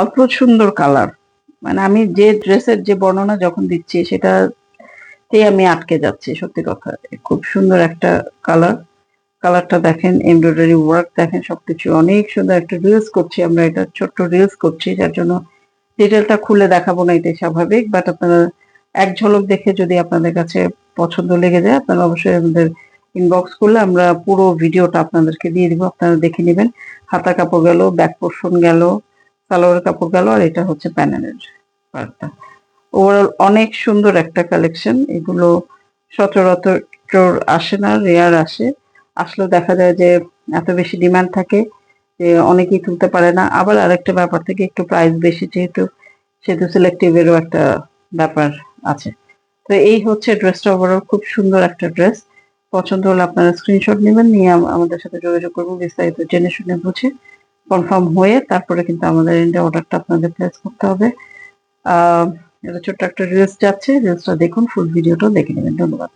অল্প সুন্দর কালার মানে আমি যে ড্রেসের যে বর্ণনা যখন দিচ্ছি, সেটাতেই আমি আটকে যাচ্ছি, সত্যি কথা। খুব সুন্দর একটা কালার কালারটা দেখেন এমব্রয়ডারি ওয়ার্ক দেখেন, সবকিছু অনেক সুন্দর একটা রিলস করছি আমরা, এটা ছোট্ট রিলস করছি, যার জন্য ডিটেলটা খুলে দেখাবো না, এটাই স্বাভাবিক। বাট আপনারা এক ঝলক দেখে যদি আপনাদের কাছে পছন্দ লেগে যায়, আপনারা অবশ্যই আমাদের ইনবক্স করলে আমরা পুরো ভিডিওটা আপনাদেরকে দিয়ে দিব, আপনারা দেখে নেবেন। হাতা কাপড় গেল ব্যাক পোর্শন গেল সালোয়ার কাপড় গেল আর এটা হচ্ছে প্যানেলের পার্টটা ওভারঅল অনেক সুন্দর একটা কালেকশন এগুলো সচরাচর আসে না রেয়ার আসে। আসলেও দেখা যায় যে এত বেশি ডিমান্ড থাকে যে অনেকেই তুলতে পারে না। আবার আরেকটা ব্যাপার থেকে একটু প্রাইস বেশি যেহেতু, সেহেতু সিলেক্টিভেরও একটা ব্যাপার আছে। তো এই হচ্ছে ড্রেসটা ওভারঅল খুব সুন্দর একটা ড্রেস পছন্দ হলে আপনারা স্ক্রিনশট নেবেন, নিয়ে আমাদের সাথে যোগাযোগ করব বিস্তারিত জেনে শুনে বুঝে। কনফার্ম হয়ে তারপরে কিন্তু আমাদের এন্ডে অর্ডারটা আপনাদের প্লেস করতে হবে। এটা ছোট্ট একটা রিলস যাচ্ছে। রিলসটা দেখুন ফুল ভিডিওটা দেখে নেবেন। ধন্যবাদ।